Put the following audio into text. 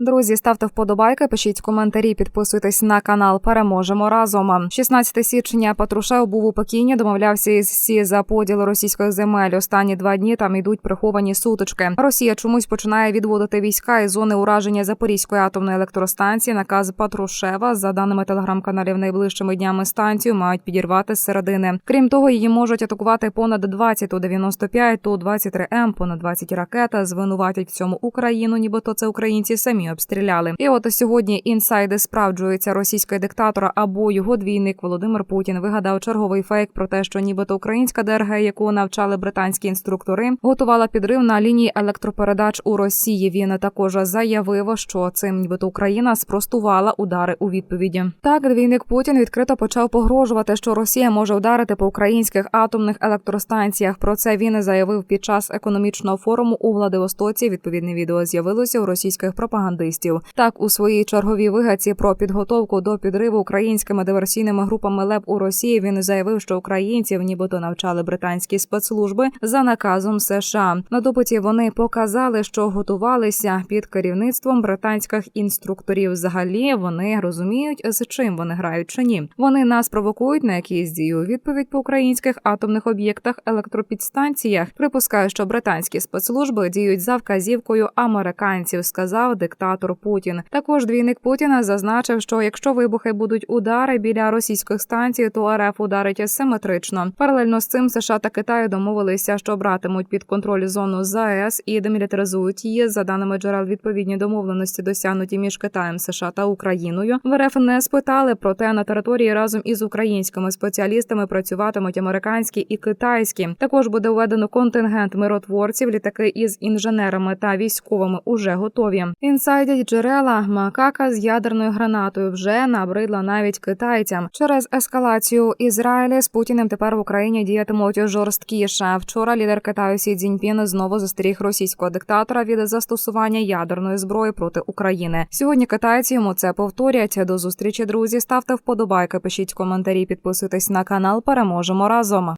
Друзі, ставте вподобайки, пишіть коментарі, підписуйтесь на канал. Переможемо разом. 16 січня Патрушев був у Пекіні, домовлявся із СІ за поділ російських земель. Останні два дні там йдуть приховані сутички. Росія чомусь починає відводити війська із зони ураження Запорізької атомної електростанції. Наказ Патрушева за даними телеграм-каналів, найближчими днями станцію мають підірвати з середини. Крім того, її можуть атакувати понад 20 у 95 ту 23 м понад 20 ракет. Звинуватять в цьому Україну, нібито це українці самі обстріляли. І от сьогодні інсайди справджуються російський диктатор або його двійник Володимир Путін вигадав черговий фейк про те, що нібито українська ДРГ, яку навчали британські інструктори, готувала підрив на лінії електропередач у Росії. Він також заявив, що цим нібито Україна спростувала удари у відповіді. Так, двійник Путін відкрито почав погрожувати, що Росія може вдарити по українських атомних електростанціях. Про це він заявив під час економічного форуму у Владивостоці. Відповідне відео з'явилося у російських пропагандистів. Так, у своїй черговій вигадці про підготовку до підриву українськими диверсійними групами ЛЕП у Росії він заявив, що українців нібито навчали британські спецслужби за наказом США. На допиті вони показали, що готувалися під керівництвом британських інструкторів. Взагалі вони розуміють, з чим вони грають чи ні. Вони нас провокують на якісь дії у відповідь по українських атомних об'єктах електропідстанціях. Припускаю, що британські спецслужби діють за вказівкою американців, сказав диктатор Путін. Також двійник Путіна зазначив, що якщо вибухи будуть удари біля російських станцій, то РФ ударить симетрично. Паралельно з цим США та Китай домовилися, що братимуть під контроль зону ЗАЕС і демілітаризують її. За даними джерел, відповідні домовленості досягнуті між Китаєм, США та Україною. В РФ не спитали, проте на території разом із українськими спеціалістами працюватимуть американські і китайські. Також буде введено контингент миротворців. Літаки із інженерами та військовими уже готові. Інсайдять джерела макака з ядерною гранатою вже набридла навіть китайцям. Через ескалацію Ізраїля з Путіним тепер в Україні діятимуть жорсткіше. Вчора лідер Китаю Сі Цзіньпін знову застеріг російського диктатора від застосування ядерної зброї проти України. Сьогодні китайці йому це повторять. До зустрічі друзі. Ставте вподобайки, пишіть коментарі, підписуйтесь на канал. Переможемо разом.